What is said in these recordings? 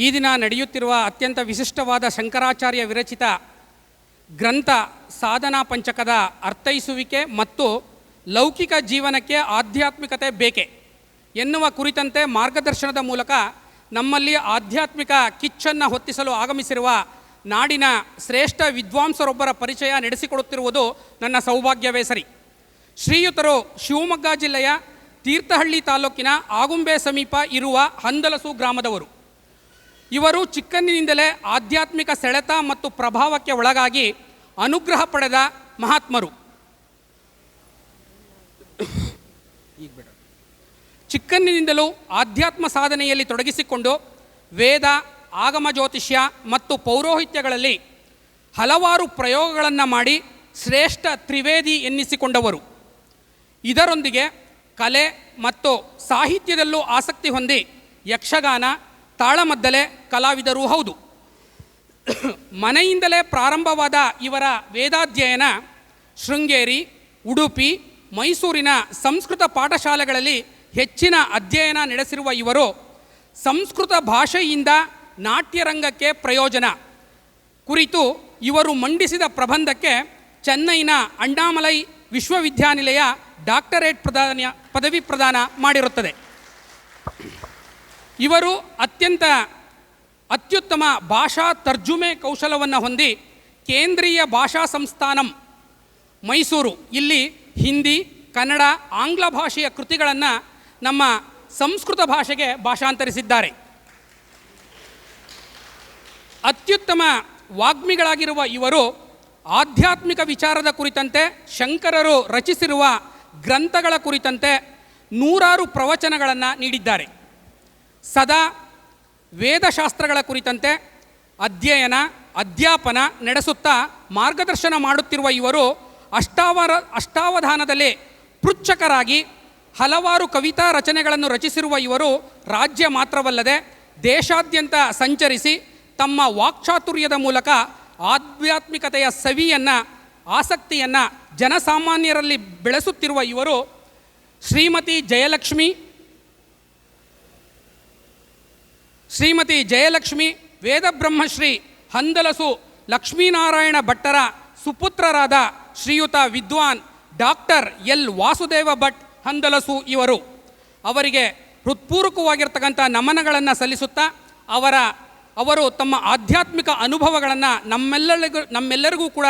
ಈ ದಿನ ನಡೆಯುತ್ತಿರುವ ಅತ್ಯಂತ ವಿಶಿಷ್ಟವಾದ ಶಂಕರಾಚಾರ್ಯ ವಿರಚಿತ ಗ್ರಂಥ ಸಾಧನಾ ಪಂಚಕದ ಅರ್ಥೈಸುವಿಕೆ ಮತ್ತು ಲೌಕಿಕ ಜೀವನಕ್ಕೆ ಆಧ್ಯಾತ್ಮಿಕತೆ ಬೇಕೆ ಎನ್ನುವ ಕುರಿತಂತೆ ಮಾರ್ಗದರ್ಶನದ ಮೂಲಕ ನಮ್ಮಲ್ಲಿ ಆಧ್ಯಾತ್ಮಿಕ ಕಿಚ್ಚನ್ನು ಹೊತ್ತಿಸಲು ಆಗಮಿಸಿರುವ ನಾಡಿನ ಶ್ರೇಷ್ಠ ವಿದ್ವಾಂಸರೊಬ್ಬರ ಪರಿಚಯ ನಡೆಸಿಕೊಡುತ್ತಿರುವುದು ನನ್ನ ಸೌಭಾಗ್ಯವೇ ಸರಿ. ಶ್ರೀಯುತರು ಶಿವಮೊಗ್ಗ ಜಿಲ್ಲೆಯ ತೀರ್ಥಹಳ್ಳಿ ತಾಲೂಕಿನ ಆಗುಂಬೆ ಸಮೀಪ ಇರುವ ಹಂದಲಸು ಗ್ರಾಮದವರು. ಇವರು ಚಿಕ್ಕಂದಿನಿಂದಲೇ ಆಧ್ಯಾತ್ಮಿಕ ಸೆಳೆತ ಮತ್ತು ಪ್ರಭಾವಕ್ಕೆ ಒಳಗಾಗಿ ಅನುಗ್ರಹ ಪಡೆದ ಮಹಾತ್ಮರು. ಚಿಕ್ಕಂದಿನಿಂದಲೂ ಆಧ್ಯಾತ್ಮ ಸಾಧನೆಯಲ್ಲಿ ತೊಡಗಿಸಿಕೊಂಡು ವೇದ, ಆಗಮ ಜ್ಯೋತಿಷ್ಯ ಮತ್ತು ಪೌರೋಹಿತ್ಯಗಳಲ್ಲಿ ಹಲವಾರು ಪ್ರಯೋಗಗಳನ್ನು ಮಾಡಿ ಶ್ರೇಷ್ಠ ತ್ರಿವೇದಿ ಎನ್ನಿಸಿಕೊಂಡವರು. ಇದರೊಂದಿಗೆ ಕಲೆ ಮತ್ತು ಸಾಹಿತ್ಯದಲ್ಲೂ ಆಸಕ್ತಿ ಹೊಂದಿ ಯಕ್ಷಗಾನ ತಾಳಮದ್ದಲೆ ಕಲಾವಿದರೂ ಹೌದು. ಮನೆಯಿಂದಲೇ ಪ್ರಾರಂಭವಾದ ಇವರ ವೇದಾಧ್ಯಯನ ಶೃಂಗೇರಿ, ಉಡುಪಿ, ಮೈಸೂರಿನ ಸಂಸ್ಕೃತ ಪಾಠಶಾಲೆಗಳಲ್ಲಿ ಹೆಚ್ಚಿನ ಅಧ್ಯಯನ ನಡೆಸಿರುವ ಇವರು ಸಂಸ್ಕೃತ ಭಾಷೆಯಿಂದ ನಾಟ್ಯರಂಗಕ್ಕೆ ಪ್ರಯೋಜನ. ಕುರಿತು ಇವರು ಮಂಡಿಸಿದ ಪ್ರಬಂಧಕ್ಕೆ ಚೆನ್ನೈನ ಅಣ್ಣಾಮಲೈ ವಿಶ್ವವಿದ್ಯಾನಿಲಯ ಡಾಕ್ಟರೇಟ್ ಪ್ರದಾನ ಪದವಿ ಪ್ರದಾನ ಮಾಡಿರುತ್ತದೆ. ಇವರು ಅತ್ಯಂತ ಅತ್ಯುತ್ತಮ ಭಾಷಾ ತರ್ಜುಮೆ ಕೌಶಲವನ್ನು ಹೊಂದಿ ಕೇಂದ್ರೀಯ ಭಾಷಾ ಸಂಸ್ಥಾನಂ ಮೈಸೂರು. ಇಲ್ಲಿ ಹಿಂದಿ, ಕನ್ನಡ, ಆಂಗ್ಲ ಭಾಷೆಯ ಕೃತಿಗಳನ್ನು ನಮ್ಮ ಸಂಸ್ಕೃತ ಭಾಷೆಗೆ ಭಾಷಾಂತರಿಸಿದ್ದಾರೆ. ಅತ್ಯುತ್ತಮ ವಾಗ್ಮಿಗಳಾಗಿರುವ ಇವರು ಆಧ್ಯಾತ್ಮಿಕ ವಿಚಾರದ ಕುರಿತಂತೆ, ಶಂಕರರು ರಚಿಸಿರುವ ಗ್ರಂಥಗಳ ಕುರಿತಂತೆ ನೂರಾರು ಪ್ರವಚನಗಳನ್ನು ನೀಡಿದ್ದಾರೆ. ಸದಾ ವೇದಶಾಸ್ತ್ರಗಳ ಕುರಿತಂತೆ ಅಧ್ಯಯನ, ಅಧ್ಯಾಪನ ನಡೆಸುತ್ತಾ ಮಾರ್ಗದರ್ಶನ ಮಾಡುತ್ತಿರುವ ಇವರು ಅಷ್ಟಾವರ, ಅಷ್ಟಾವಧಾನದಲ್ಲಿ ಪೃಚ್ಛಕರಾಗಿ ಹಲವಾರು ಕವಿತಾ ರಚನೆಗಳನ್ನು ರಚಿಸಿರುವ ಇವರು ರಾಜ್ಯ ಮಾತ್ರವಲ್ಲದೆ ದೇಶಾದ್ಯಂತ ಸಂಚರಿಸಿ ತಮ್ಮ ವಾಕ್ಚಾತುರ್ಯದ ಮೂಲಕ ಆಧ್ಯಾತ್ಮಿಕತೆಯ ಸವಿಯನ್ನು, ಆಸಕ್ತಿಯನ್ನು ಜನಸಾಮಾನ್ಯರಲ್ಲಿ ಬೆಳೆಸುತ್ತಿರುವ ಇವರು ಶ್ರೀಮತಿ ಜಯಲಕ್ಷ್ಮಿ ಶ್ರೀಮತಿ ಜಯಲಕ್ಷ್ಮಿ ವೇದಬ್ರಹ್ಮಶ್ರೀ ಹಂದಲಸು ಲಕ್ಷ್ಮೀನಾರಾಯಣ ಭಟ್ಟರ ಸುಪುತ್ರರಾದ ಶ್ರೀಯುತ ವಿದ್ವಾನ್ ಡಾಕ್ಟರ್ ಎಲ್ ವಾಸುದೇವ ಭಟ್ ಹಂದಲಸು ಇವರು. ಅವರಿಗೆ ಹೃತ್ಪೂರ್ವಕವಾಗಿರ್ತಕ್ಕಂಥ ನಮನಗಳನ್ನು ಸಲ್ಲಿಸುತ್ತಾ ಅವರ, ಅವರು ತಮ್ಮ ಆಧ್ಯಾತ್ಮಿಕ ಅನುಭವಗಳನ್ನು ನಮ್ಮೆಲ್ಲರಿಗೂ ನಮ್ಮೆಲ್ಲರಿಗೂ ಕೂಡ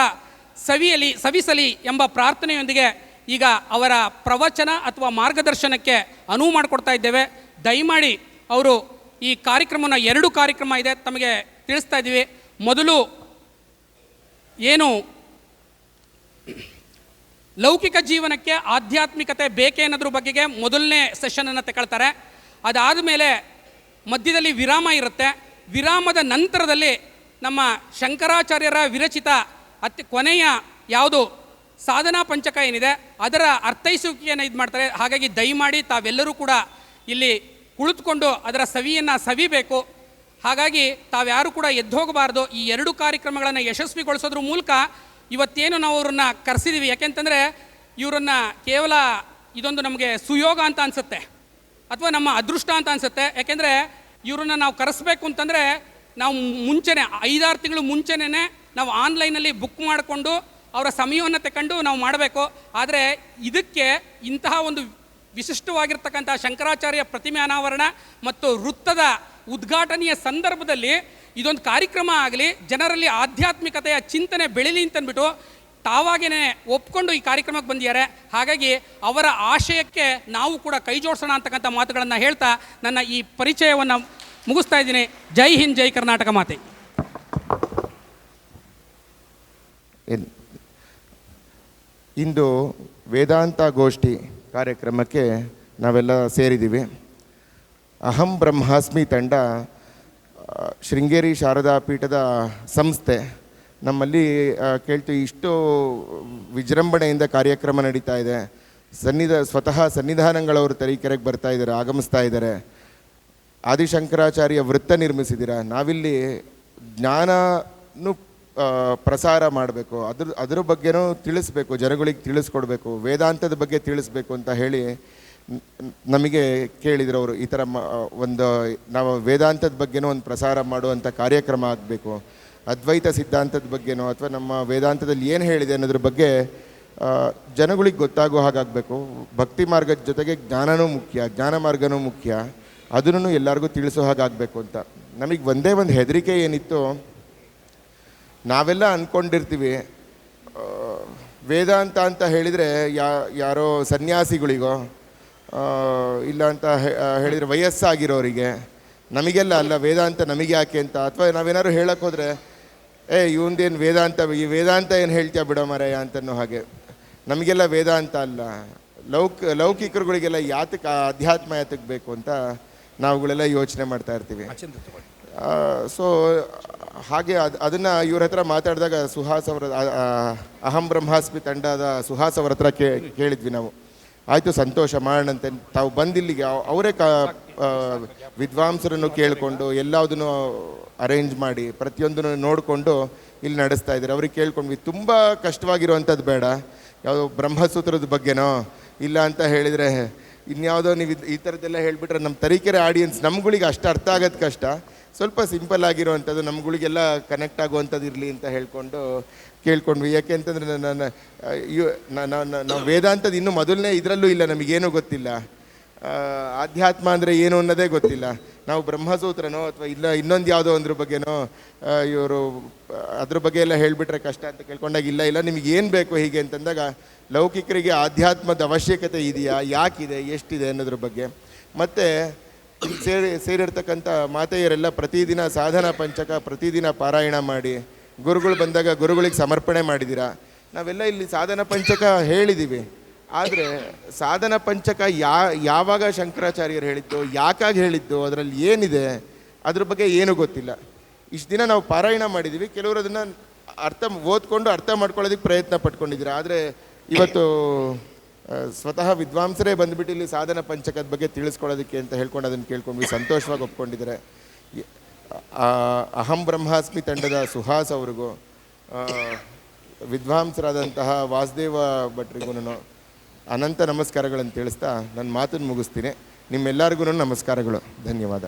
ಸವಿಯಲಿ, ಸವಿಸಲಿ ಎಂಬ ಪ್ರಾರ್ಥನೆಯೊಂದಿಗೆ ಈಗ ಅವರ ಪ್ರವಚನ ಅಥವಾ ಮಾರ್ಗದರ್ಶನಕ್ಕೆ ಅನುವು ಮಾಡಿಕೊಡ್ತಾ ಇದ್ದೇವೆ. ದಯಮಾಡಿ ಅವರು ಈ ಕಾರ್ಯಕ್ರಮನ ಎರಡು ಕಾರ್ಯಕ್ರಮ ಇದೆ, ತಮಗೆ ತಿಳಿಸ್ತಾ ಇದ್ದೀವಿ. ಮೊದಲು ಏನು ಲೌಕಿಕ ಜೀವನಕ್ಕೆ ಆಧ್ಯಾತ್ಮಿಕತೆ ಬೇಕೇ ಅನ್ನೋದ್ರ ಬಗೆಗೆ ಮೊದಲನೇ ಸೆಷನನ್ನು ತಗೊಳ್ತಾರೆ ಅದಾದ ಮೇಲೆ ಮಧ್ಯದಲ್ಲಿ ವಿರಾಮ ಇರುತ್ತೆ. ವಿರಾಮದ ನಂತರದಲ್ಲಿ ನಮ್ಮ ಶಂಕರಾಚಾರ್ಯರ ವಿರಚಿತ ಅತಿ ಕೊನೆಯ ಯಾವುದು ಸಾಧನಾ ಪಂಚಕ ಏನಿದೆ, ಅದರ ಅರ್ಥೈಸುವಿಕೆಯನ್ನು ಇದು ಮಾಡ್ತಾರೆ ಹಾಗಾಗಿ ದಯಮಾಡಿ ತಾವೆಲ್ಲರೂ ಕೂಡ ಇಲ್ಲಿ ಕುಳಿತುಕೊಂಡು ಅದರ ಸವಿಯನ್ನು ಸವಿಬೇಕು. ಹಾಗಾಗಿ ತಾವ್ಯಾರು ಕೂಡ ಎದ್ದೋಗಬಾರ್ದು. ಈ ಎರಡು ಕಾರ್ಯಕ್ರಮಗಳನ್ನು ಯಶಸ್ವಿಗೊಳಿಸೋದ್ರ ಮೂಲಕ ಇವತ್ತೇನು ನಾವು ಅವ್ರನ್ನ ಕರೆಸಿದ್ದೀವಿ ಯಾಕೆಂತಂದರೆ ಇವರನ್ನು ಕೇವಲ ಇದೊಂದು ನಮಗೆ ಸುಯೋಗ ಅಂತ ಅನಿಸುತ್ತೆ. ಅಥವಾ ನಮ್ಮ ಅದೃಷ್ಟ ಅಂತ ಅನಿಸುತ್ತೆ. ಯಾಕೆಂದರೆ ಇವರನ್ನು ನಾವು ಕರೆಸ್ಬೇಕು ಅಂತಂದರೆ ನಾವು ಮುಂಚೆನೇ ಐದಾರು ತಿಂಗಳು ಮುಂಚೆನೇ ನಾವು ಆನ್ಲೈನಲ್ಲಿ ಬುಕ್ ಮಾಡಿಕೊಂಡು ಅವರ ಸಮಯವನ್ನು ತಗೊಂಡು ನಾವು ಮಾಡಬೇಕು. ಆದರೆ ಇದಕ್ಕೆ ಇಂತಹ ಒಂದು ವಿಶಿಷ್ಟವಾಗಿರ್ತಕ್ಕಂಥ ಶಂಕರಾಚಾರ್ಯ ಪ್ರತಿಮೆ ಅನಾವರಣ ಮತ್ತು ವೃತ್ತದ ಉದ್ಘಾಟನೆಯ ಸಂದರ್ಭದಲ್ಲಿ ಇದೊಂದು ಕಾರ್ಯಕ್ರಮ ಆಗಲಿ, ಜನರಲ್ಲಿ ಆಧ್ಯಾತ್ಮಿಕತೆಯ ಚಿಂತನೆ ಬೆಳೀಲಿ ಅಂತಂದ್ಬಿಟ್ಟು ತಾವಾಗೇನೆ ಒಪ್ಕೊಂಡು ಈ ಕಾರ್ಯಕ್ರಮಕ್ಕೆ ಬಂದಿದ್ದಾರೆ. ಹಾಗಾಗಿ ಅವರ ಆಶಯಕ್ಕೆ ನಾವು ಕೂಡ ಕೈ ಜೋಡಿಸೋಣ ಅಂತಕ್ಕಂಥ ಮಾತುಗಳನ್ನು ಹೇಳ್ತಾ ನನ್ನ ಈ ಪರಿಚಯವನ್ನು ಮುಗಿಸ್ತಾ ಇದ್ದೀನಿ. ಜೈ ಹಿಂದ್, ಜೈ ಕರ್ನಾಟಕ ಮಾತೆ. ಇಂದು ವೇದಾಂತ ಗೋಷ್ಠಿ ಕಾರ್ಯಕ್ರಮಕ್ಕೆ ನಾವೆಲ್ಲ ಸೇರಿದ್ದೀವಿ. ಅಹಂ ಬ್ರಹ್ಮಾಸ್ಮಿ ತಂಡ ಶೃಂಗೇರಿ ಶಾರದಾ ಪೀಠದ ಸಂಸ್ಥೆ ನಮ್ಮಲ್ಲಿ ಕೇಳ್ತು ಕೇಳ್ತೀವಿ, ಇಷ್ಟು ವಿಜೃಂಭಣೆಯಿಂದ ಕಾರ್ಯಕ್ರಮ ನಡೀತಾ ಇದೆ. ಸನ್ನಿಧ, ಸ್ವತಃ ಸನ್ನಿಧಾನಗಳವರು ತರೀಕೆರೆಗೆ ಬರ್ತಾ ಇದ್ದಾರೆ, ಆಗಮಿಸ್ತಾ ಇದ್ದಾರೆ. ಆದಿಶಂಕರಾಚಾರ್ಯ ವೃತ್ತ ನಿರ್ಮಿಸಿದ್ದೀರಾ? ನಾವಿಲ್ಲಿ ಜ್ಞಾನನು ಪ್ರಸಾರ ಮಾಡಬೇಕು. ಅದ್ರ ಅದ್ರ ಬಗ್ಗೆನೂ ತಿಳಿಸ್ಬೇಕು, ಜನಗಳಿಗೆ ತಿಳಿಸ್ಕೊಡ್ಬೇಕು, ವೇದಾಂತದ ಬಗ್ಗೆ ತಿಳಿಸ್ಬೇಕು ಅಂತ ಹೇಳಿ ನಮಗೆ ಕೇಳಿದ್ರು ಅವರು, ಈ ಥರ ಮ- ಒಂದು, ನಾವು ವೇದಾಂತದ ಬಗ್ಗೆನೂ ಒಂದು ಪ್ರಸಾರ ಮಾಡುವಂಥ ಕಾರ್ಯಕ್ರಮ ಆಗಬೇಕು. ಅದ್ವೈತ ಸಿದ್ಧಾಂತದ ಬಗ್ಗೆನೋ ಅಥವಾ ನಮ್ಮ ವೇದಾಂತದಲ್ಲಿ ಏನು ಹೇಳಿದೆ ಅನ್ನೋದ್ರ ಬಗ್ಗೆ ಜನಗಳಿಗೆ ಗೊತ್ತಾಗೋ ಹಾಗಾಗಬೇಕು. ಭಕ್ತಿ ಮಾರ್ಗದ ಜೊತೆಗೆ ಜ್ಞಾನನೂ ಮುಖ್ಯ, ಜ್ಞಾನ ಮಾರ್ಗನೂ ಮುಖ್ಯ. ಅದನ್ನು ಎಲ್ಲರಿಗೂ ತಿಳಿಸೋ ಹಾಗಾಗಬೇಕು ಅಂತ. ನಮಗೆ ಒಂದೇ ಒಂದು ಹೆದರಿಕೆ ಏನಿತ್ತು ನಾವೆಲ್ಲ ಅಂದ್ಕೊಂಡಿರ್ತೀವಿ ವೇದಾಂತ ಅಂತ ಹೇಳಿದರೆ ಯಾ ಯಾರೋ ಸನ್ಯಾಸಿಗಳಿಗೋ ಇಲ್ಲ ಅಂತ ಹೇಳಿದರೆ ವಯಸ್ಸಾಗಿರೋರಿಗೆ ನಮಗೆಲ್ಲ ಅಲ್ಲ ವೇದಾಂತ ನಮಗೆ ಯಾಕೆ ಅಂತ? ಅಥವಾ ನಾವೇನಾದ್ರು ಹೇಳಕ್ಕೆ ಹೋದರೆ ಏ ಇವಂದೇನು ವೇದಾಂತ ಈ ವೇದಾಂತ ಏನು ಹೇಳ್ತೀಯ ಬಿಡೋ ಮರಯ್ಯ ಅಂತನೋ ಹಾಗೆ. ನಮಗೆಲ್ಲ ವೇದಾಂತ ಅಲ್ಲ. ಲೌಕ್ ಲೌಕಿಕರುಗಳಿಗೆಲ್ಲ ಯಾತಕ್ಕೆ ಅಧ್ಯಾತ್ಮ ಯಾತಕ್ಕೆ ಬೇಕು ಅಂತ ನಾವುಗಳೆಲ್ಲ ಯೋಚನೆ ಮಾಡ್ತಾ ಇರ್ತೀವಿ. ಸೊ ಹಾಗೆ ಅದು, ಅದನ್ನು ಇವ್ರ ಹತ್ರ ಮಾತಾಡಿದಾಗ ಸುಹಾಸ್ ಅವರ ಅಹಂ ಬ್ರಹ್ಮಾಸ್ಮಿ ತಂಡದ ಸುಹಾಸ್ ಅವ್ರ ಹತ್ರ ಕೇಳಿದ್ವಿ ನಾವು. ಆಯಿತು, ಸಂತೋಷ ಮಾಡೋಣಂತೆ ತಾವು ಬಂದಿಲ್ಲಿಗೆ, ಅವ್- ಅವರೇ ಕ ವಿದ್ವಾಂಸರನ್ನು ಕೇಳಿಕೊಂಡು ಎಲ್ಲದನ್ನು ಅರೇಂಜ್ ಮಾಡಿ ಪ್ರತಿಯೊಂದನ್ನು ನೋಡಿಕೊಂಡು ಇಲ್ಲಿ ನಡೆಸ್ತಾ ಇದ್ದಾರೆ. ಅವ್ರಿಗೆ ಕೇಳ್ಕೊಂಡ್ವಿ, ತುಂಬ ಕಷ್ಟವಾಗಿರುವಂಥದ್ದು ಬೇಡ. ಯಾವುದೋ ಬ್ರಹ್ಮಸೂತ್ರದ ಬಗ್ಗೆನೋ, ಇಲ್ಲ ಅಂತ ಹೇಳಿದರೆ ಇನ್ಯಾವುದೋ ನೀವು ಈ ಥರದ್ದೆಲ್ಲ ಹೇಳಿಬಿಟ್ರೆ ನಮ್ಮ ತರೀಕೆರೆ ಆಡಿಯನ್ಸ್ ನಮ್ಗಳಿಗೆ ಅಷ್ಟು ಅರ್ಥ ಆಗೋದು ಕಷ್ಟ. ಸ್ವಲ್ಪ ಸಿಂಪಲ್ ಆಗಿರುವಂಥದ್ದು, ನಮ್ಗಳಿಗೆಲ್ಲ ಕನೆಕ್ಟ್ ಆಗುವಂಥದ್ದು ಇರಲಿ ಅಂತ ಹೇಳ್ಕೊಂಡು ಕೇಳ್ಕೊಂಡ್ವಿ. ಯಾಕೆ ಅಂತಂದರೆ ನನ್ನ ನಾವು ವೇದಾಂತದ ಇನ್ನೂ ಮೊದಲನೇ ಇದರಲ್ಲೂ ಇಲ್ಲ, ನಮಗೇನೂ ಗೊತ್ತಿಲ್ಲ. ಆಧ್ಯಾತ್ಮ ಅಂದರೆ ಏನು ಅನ್ನೋದೇ ಗೊತ್ತಿಲ್ಲ. ನಾವು ಬ್ರಹ್ಮಸೂತ್ರನೋ ಅಥವಾ ಇಲ್ಲ, ಇನ್ನೊಂದು ಯಾವುದೋ ಒಂದ್ರ ಬಗ್ಗೆನೋ ಇವರು, ಅದ್ರ ಬಗ್ಗೆ ಎಲ್ಲ ಹೇಳಿಬಿಟ್ರೆ ಕಷ್ಟ ಅಂತ ಕೇಳ್ಕೊಂಡಾಗ ಇಲ್ಲ ಇಲ್ಲ ನಿಮಗೆ ಏನು ಬೇಕು ಹೀಗೆ ಅಂತಂದಾಗ ಲೌಕಿಕರಿಗೆ ಆಧ್ಯಾತ್ಮದ ಅವಶ್ಯಕತೆ ಇದೆಯಾ, ಯಾಕಿದೆ, ಎಷ್ಟಿದೆ ಅನ್ನೋದ್ರ ಬಗ್ಗೆ. ಮತ್ತು ಸೇರಿ, ಸೇರಿರ್ತಕ್ಕಂಥ ಮಾತೆಯರೆಲ್ಲ ಪ್ರತಿದಿನ ಸಾಧನ ಪಂಚಕ, ಪ್ರತಿದಿನ ಪಾರಾಯಣ ಮಾಡಿ, ಗುರುಗಳು ಬಂದಾಗ ಗುರುಗಳಿಗೆ ಸಮರ್ಪಣೆ ಮಾಡಿದ್ದೀರಾ ನಾವೆಲ್ಲ ಇಲ್ಲಿ ಸಾಧನ ಪಂಚಕ ಹೇಳಿದ್ದೀವಿ ಆದರೆ ಸಾಧನ ಪಂಚಕ ಯಾ, ಯಾವಾಗ ಶಂಕರಾಚಾರ್ಯರು ಹೇಳಿದ್ದು, ಯಾಕಾಗಿ ಹೇಳಿದ್ದು, ಅದರಲ್ಲಿ ಏನಿದೆ, ಅದ್ರ ಬಗ್ಗೆ ಏನೂ ಗೊತ್ತಿಲ್ಲ. ಇಷ್ಟು ದಿನ ನಾವು ಪಾರಾಯಣ ಮಾಡಿದ್ದೀವಿ ಕೆಲವರು ಅದನ್ನು ಅರ್ಥ ಓದ್ಕೊಂಡು ಅರ್ಥ ಮಾಡ್ಕೊಳ್ಳೋದಕ್ಕೆ ಪ್ರಯತ್ನ ಪಟ್ಕೊಂಡಿದ್ದೀರಾ? ಆದರೆ ಇವತ್ತು ಸ್ವತಃ ವಿದ್ವಾಂಸರೇ ಬಂದುಬಿಟ್ಟು ಇಲ್ಲಿ ಸಾಧನ ಪಂಚಕದ ಬಗ್ಗೆ ತಿಳಿಸ್ಕೊಳ್ಳೋದಕ್ಕೆ ಅಂತ ಹೇಳ್ಕೊಂಡು ಅದನ್ನು ಕೇಳ್ಕೊಂಡ್ವಿ ಸಂತೋಷವಾಗಿ ಒಪ್ಕೊಂಡಿದ್ದಾರೆ. ಅಹಂ ಬ್ರಹ್ಮಾಸ್ಮಿ ತಂಡದ ಸುಹಾಸ್ ಅವ್ರಿಗೂ ವಿದ್ವಾಂಸರಾದಂತಹ ವಾಸುದೇವ ಭಟ್ರಿಗೂ ಅನಂತ ನಮಸ್ಕಾರಗಳನ್ನು ತಿಳಿಸ್ತಾ ನನ್ನ ಮಾತನ್ನು ಮುಗಿಸ್ತೀನಿ. ನಿಮ್ಮೆಲ್ಲರಿಗೂ ನಮಸ್ಕಾರಗಳು. ಧನ್ಯವಾದ.